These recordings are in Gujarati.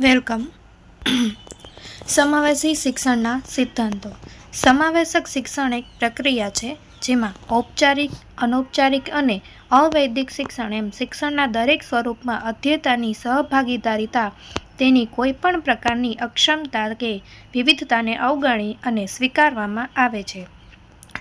વેલકમ. સમાવેશી શિક્ષણના સિદ્ધાંતો. સમાવેશક શિક્ષણ એક પ્રક્રિયા છે જેમાં ઔપચારિક, અનૌપચારિક અને અવૈદિક શિક્ષણ એમ શિક્ષણના દરેક સ્વરૂપમાં અધ્યતાની સહભાગીદારીતા, તેની કોઈપણ પ્રકારની અક્ષમતા કે વિવિધતાને અવગણી અને સ્વીકારવામાં આવે છે.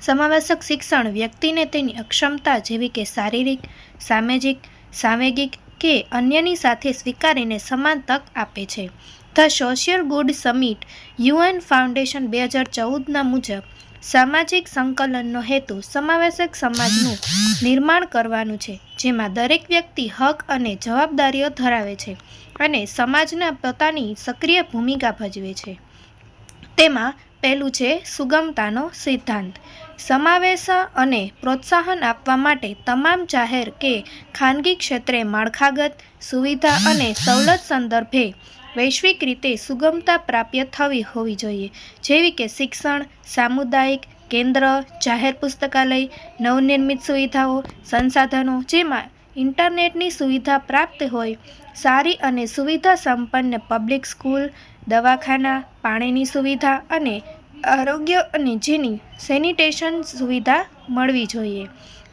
સમાવેશક શિક્ષણ વ્યક્તિને તેની અક્ષમતા જેવી કે શારીરિક, સામાજિક, સાંવેગિક કે અન્યની સાથે સ્વીકારીને સમાન તક આપે છે. The social good summit, UN foundation બે હજાર ચૌદના મુજબ, સામાજિક સંકલનનો હેતુ સમાવેશક સમાજનું નિર્માણ કરવાનું છે, જેમાં દરેક વ્યક્તિ હક અને જવાબદારીઓ ધરાવે છે અને સમાજના પોતાની સક્રિય ભૂમિકા ભજવે છે. તેમાં પહેલું છે સુગમતાનો સિદ્ધાંત. સમાવેશ અને પ્રોત્સાહન આપવા માટે તમામ જાહેર કે ખાનગી ક્ષેત્રે માળખાગત સુવિધા અને સવલત સંદર્ભે વૈશ્વિક રીતે સુગમતા પ્રાપ્ય થવી હોવી જોઈએ. જેવી કે શિક્ષણ, સામુદાયિક કેન્દ્ર, જાહેર પુસ્તકાલય, નવનિર્મિત સુવિધાઓ, સંસાધનો જેમાં ઇન્ટરનેટની સુવિધા પ્રાપ્ત હોય, સારી અને સુવિધા સંપન્ન પબ્લિક સ્કૂલ, દવાખાના, પાણીની સુવિધા અને આરોગ્ય અને જેની સેનિટેશન સુવિધા મળવી જોઈએ.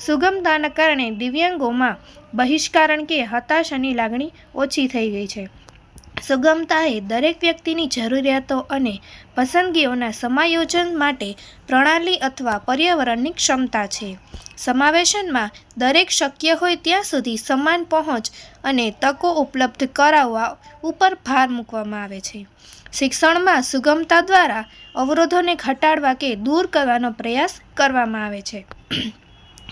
સુગમતાના કારણે દિવ્યાંગોમાં બહિષ્કારણ કે હતાશાની લાગણી ઓછી થઈ ગઈ છે. સુગમતા એ દરેક વ્યક્તિની જરૂરિયાતો અને પસંદગીઓના સમાયોજન માટે પ્રણાલી અથવા પર્યાવરણની ક્ષમતા છે. સમાવેશનમાં દરેક શક્ય હોય ત્યાં સુધી સમાન પહોંચ અને તકો ઉપલબ્ધ કરાવવા ઉપર ભાર મૂકવામાં આવે છે. શિક્ષણમાં સુગમતા દ્વારા અવરોધોને ઘટાડવા કે દૂર કરવાનો પ્રયાસ કરવામાં આવે છે.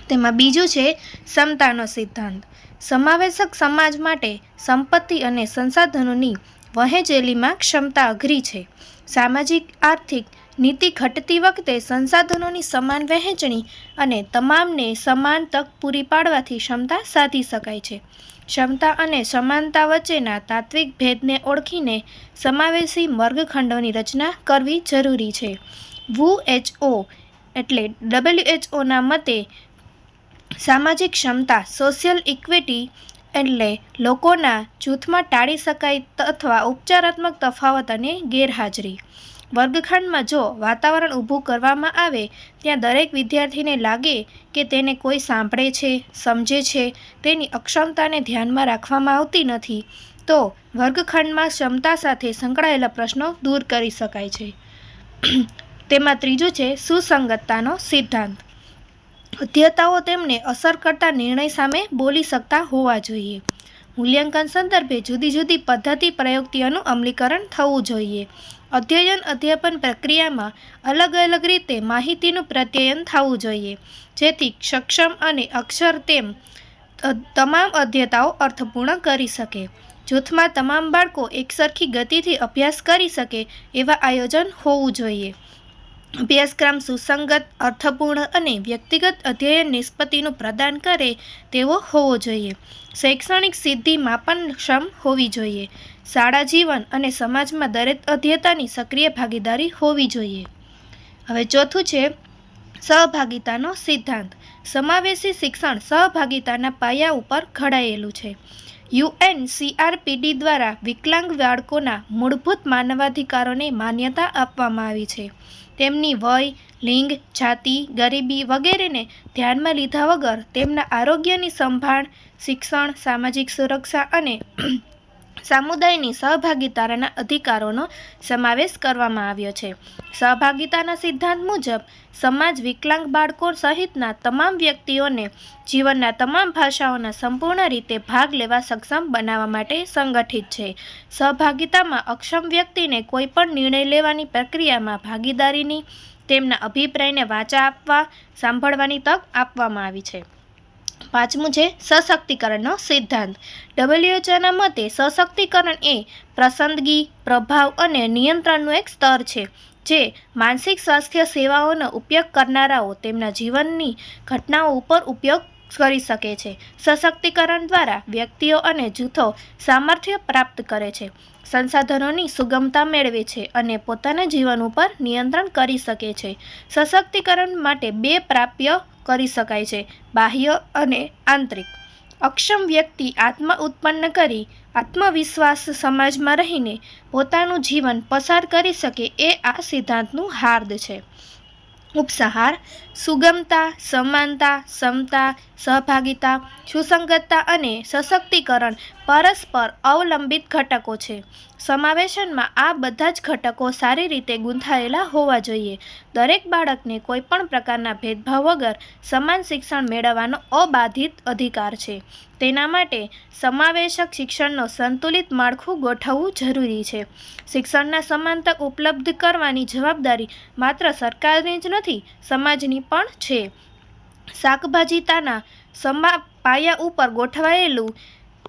તેમાં બીજું છે સમતાનો સિદ્ધાંત. સમાવેશક સમાજ માટે સંપત્તિ અને સંસાધનોની વહેંચેલીમાં ક્ષમતા અઘરી છે. સામાજિક, આર્થિક નીતિ ઘટતી વખતે સંસાધનોની સમાન વહેંચણી અને તમામને સમાન તક પૂરી પાડવાથી ક્ષમતા સાધી શકાય છે. ક્ષમતા અને સમાનતા વચ્ચેના તાત્વિક ભેદને ઓળખીને સમાવેશી વર્ગખંડોની રચના કરવી જરૂરી છે. વુએચઓ એટલે ડબલ્યુએચઓના મતે સામાજિક ક્ષમતા, સોશિયલ ઇક્વિટી એટલે લોકોના જૂથમાં ટાળી શકાય અથવા ઉપચારાત્મક તફાવત અને ગેરહાજરી. વર્ગખંડમાં જો વાતાવરણ ઊભું કરવામાં આવે, ત્યાં દરેક વિદ્યાર્થીને લાગે કે તેને કોઈ સાંભળે છે, સમજે છે, તેની અક્ષમતાને ધ્યાનમાં રાખવામાં આવતી નથી, તો વર્ગખંડમાં ક્ષમતા સાથે સંકળાયેલા પ્રશ્નો દૂર કરી શકાય છે. તેમાં ત્રીજું છે સુસંગતતાનો સિદ્ધાંત. અધ્યતાઓ તેમને અસર કરતા નિર્ણય સામે બોલી શકતા હોવા જોઈએ. મૂલ્યાંકન સંદર્ભે જુદી જુદી પદ્ધતિ પ્રયુક્તિઓનું અમલીકરણ થવું જોઈએ. અધ્યયન અધ્યાપન પ્રક્રિયામાં અલગ અલગ રીતે માહિતીનું પ્રત્યયન થવું જોઈએ, જેથી સક્ષમ અને અક્ષર તેમ તમામ અધ્યતાઓ અર્થપૂર્ણ કરી શકે. જૂથમાં તમામ બાળકો એકસરખી ગતિથી અભ્યાસ કરી શકે એવા આયોજન હોવું જોઈએ. અભ્યાસક્રમ સુસંગત, અર્થપૂર્ણ અને વ્યક્તિગત અધ્યયન નિષ્પત્તિનું પ્રદાન કરે તેવો હોવો જોઈએ. શૈક્ષણિક સિદ્ધિ માપનક્ષમ હોવી જોઈએ. શાળા જીવન અને સમાજમાં દરેક અધ્યતાની સક્રિય ભાગીદારી હોવી જોઈએ. હવે ચોથું છે, સહભાગિતાનો સિદ્ધાંત. સમાવેશી શિક્ષણ સહભાગિતાના પાયા ઉપર ઘડાયેલું છે. યુએન સીઆરપીડી દ્વારા વિકલાંગ બાળકોના મૂળભૂત માનવાધિકારોને માન્યતા આપવામાં આવી છે. તેમની વય, લિંગ, જાતિ, ગરીબી વગેરેને ધ્યાનમાં લીધા વગર તેમના આરોગ્યની સંભાળ, શિક્ષણ, સામાજિક સુરક્ષા અને સમુદાયની સહભાગીતાના અધિકારોનો સમાવેશ કરવામાં આવ્યો છે. સહભાગિતાના સિદ્ધાંત મુજબ, સમાજ વિકલાંગ બાળકો સહિતના તમામ વ્યક્તિઓને જીવનના તમામ ભાષાઓના સંપૂર્ણ રીતે ભાગ લેવા સક્ષમ બનાવવા માટે સંગઠિત છે. સહભાગિતામાં અક્ષમ વ્યક્તિને કોઈપણ નિર્ણય લેવાની પ્રક્રિયામાં ભાગીદારીની, તેમના અભિપ્રાયને વાચા આપવા, સાંભળવાની તક આપવામાં આવી છે. પાંચમું છે, સશક્તિકરણનો સિદ્ધાંત. ડબલ્યુએચઓના મતે સશક્તિકરણ એ પસંદગી પ્રભાવ અને નિયંત્રણનું એક સ્તર છે, જે માનસિક સ્વાસ્થ્ય સેવાઓનો ઉપયોગ કરનારાઓ તેમના જીવનની ઘટનાઓ ઉપર ઉપયોગ કરી શકે છે. સશક્તિકરણ દ્વારા વ્યક્તિઓ અને જૂથો સામર્થ્ય પ્રાપ્ત કરે છે, સંસાધનોની સુગમતા મેળવે છે અને પોતાના જીવન ઉપર નિયંત્રણ કરી શકે છે. સશક્તિકરણ માટે બે પ્રાપ્ય કરી શકાય છે. બાહ્ય અને આંતરિક. અક્ષમ વ્યક્તિ આત્મા ઉત્પન્ન કરી આત્મવિશ્વાસ સમાજમાં રહીને પોતાનું જીવન પસાર કરી શકે એ આ સિદ્ધાંતનું હાર્દ છે. ઉપસહાર. સુગમતા, સમાનતા સમતા સહભાગિતા, સુસંગતતા અને સશક્તિકરણ પરસ્પર અવલંબિત ઘટકો છે. સમાવેશનમાં આ બધા જ ઘટકો સારી રીતે ગૂંથાયેલા હોવા જોઈએ. દરેક બાળકને કોઈપણ પ્રકારના ભેદભાવ વગર સમાન શિક્ષણ મેળવવાનો અબાધિત અધિકાર છે. તેના માટે સમાવેશક શિક્ષણનો સંતુલિત માળખું ગોઠવવું જરૂરી છે. શિક્ષણના સમાન ઉપલબ્ધ કરવાની જવાબદારી માત્ર સરકારની જ નથી, સમાજની પણ છે. શાકભાજીતાના સમા પાયા ઉપર ગોઠવાયેલું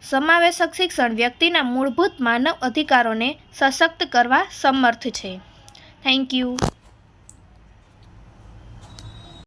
સમાવેશક શિક્ષણ વ્યક્તિના મૂળભૂત માનવ અધિકારોને સશક્ત કરવા સમર્થ છે. Thank you